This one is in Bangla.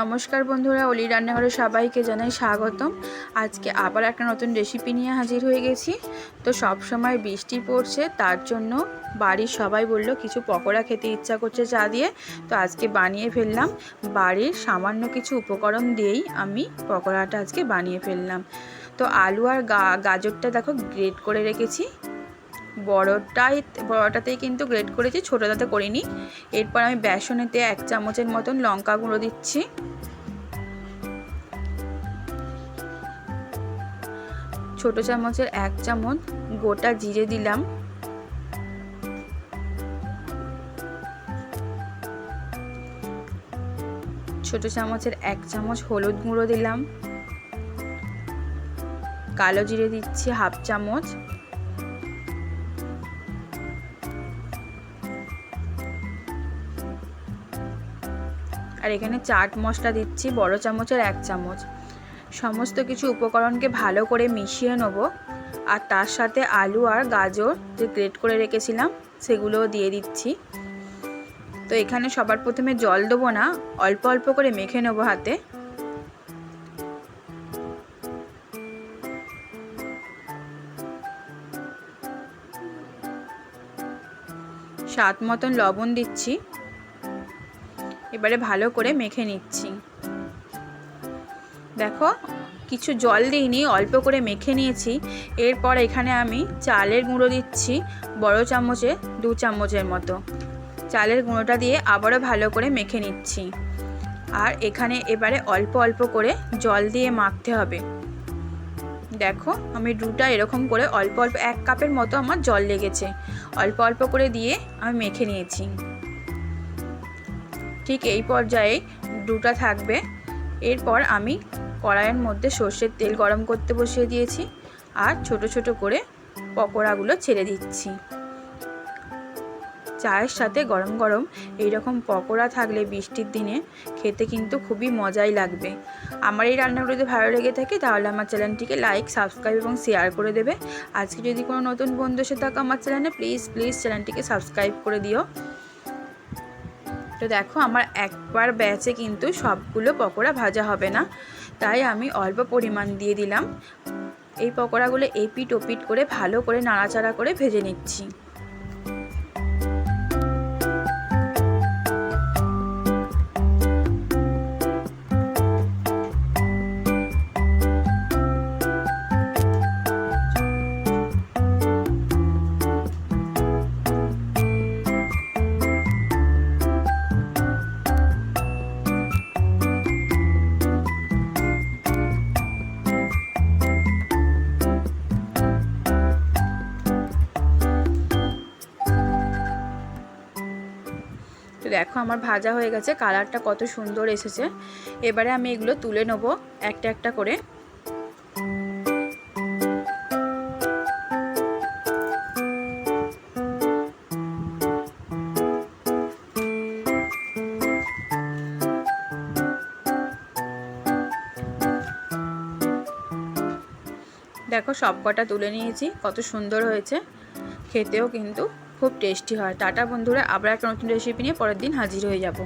নমস্কার বন্ধুরা, অলি রান্নাঘরে সবাইকে জানাই স্বাগতম। আজকে আবার একটা নতুন রেসিপি নিয়ে হাজির হয়ে গেছি। তো সব সময় বৃষ্টি পড়ছে, তার জন্য বাড়ির সবাই বলল কিছু পকোড়া খেতে ইচ্ছা করছে চা দিয়ে। তো আজকে বানিয়ে ফেললাম। বাড়ির সামান্য কিছু উপকরণ দিয়েই আমি পকোড়াটা আজকে বানিয়ে ফেললাম। তো আলু আর গাজরটা দেখো গ্রেট করে রেখেছি। বড়টাই, বড়টাতেই কিন্তু গ্রেড করেছি, ছোটোটাতে করিনি। এরপর আমি বেসনেতে এক চামচের মতন লঙ্কা গুঁড়ো দিচ্ছি। ছোট চামচের এক চামচ গোটা জিরে দিলাম। ছোট চামচের এক চামচ হলুদ গুঁড়ো দিলাম। কালো জিরে দিচ্ছি হাফ চামচ। আর এখানে চাট মশলা দিচ্ছি, বড় চামচের এক চামচ। সমস্ত কিছু উপকরণকে ভালো করে মিশিয়ে নেব। আর তার সাথে আলু আর গাজর যে গ্রেট করে রেখেছিলাম, সেগুলোও দিয়ে দিচ্ছি। তো এখানে সবার প্রথমে জল দেবো না, অল্প অল্প করে মেখে নেব হাতে। স্বাদ মতন লবণ দিচ্ছি। এবারে ভালো করে মেখে নিচ্ছি। দেখো, কিছু জল দিইনি, অল্প করে মেখে নিয়েছি। এরপর এখানে আমি চালের গুঁড়ো দিচ্ছি বড় চামচে, দু চামচের মতো। চালের গুঁড়োটা দিয়ে আবারও ভালো করে মেখে নিচ্ছি। আর এখানে এবারে অল্প অল্প করে জল দিয়ে মাখতে হবে। দেখো, আমি ডুটা এরকম করে অল্প অল্প, এক কাপের মতো আমার জল লেগেছে। অল্প অল্প করে দিয়ে আমি মেখে নিয়েছি। ঠিক এই পর্যায়ে ডুটা থাকবে। এরপর আমি কড়াইয়ের মধ্যে সর্ষের তেল গরম করতে বসিয়ে দিয়েছি আর ছোট ছোট করে পকোড়াগুলো ছেড়ে দিচ্ছি। চায়ের সাথে গরম গরম এই রকম পকোড়া থাকলে বৃষ্টির দিনে খেতে কিন্তু খুবই মজাই লাগবে। আমার এই রান্নাগুলো যদি ভালো লেগে থাকে তাহলে আমার চ্যানেলটিকে লাইক, সাবস্ক্রাইব এবং শেয়ার করে দেবে। আজকে যদি কোনো নতুন বন্ধু এসে থাকো আমার চ্যানেলে, প্লিজ প্লিজ চ্যানেলটিকে সাবস্ক্রাইব করে দিও। তো দেখো, আমার একবার ব্যাচে কিন্তু সবগুলো পকোড়া ভাজা হবে না। তাই আমি অল্প পরিমাণ দিয়ে দিলাম। এই পকোড়াগুলো এপিট ওপিট করে ভালো করে নাড়াচাড়া করে ভেজে নিচ্ছি। দেখো আমার ভাজা হয়ে গেছে, কালারটা কত সুন্দর এসেছে। এবারে আমি এগুলো তুলে নেব একটা একটা করে। দেখো সব কটা তুলে নিয়েছি, কত সুন্দর হয়েছে। খেতেও কিন্তু খুব টেস্টি হয়। টাটা বন্ধুরা, আবার একটা নতুন রেসিপি নিয়ে পরের দিন হাজির হয়ে যাব।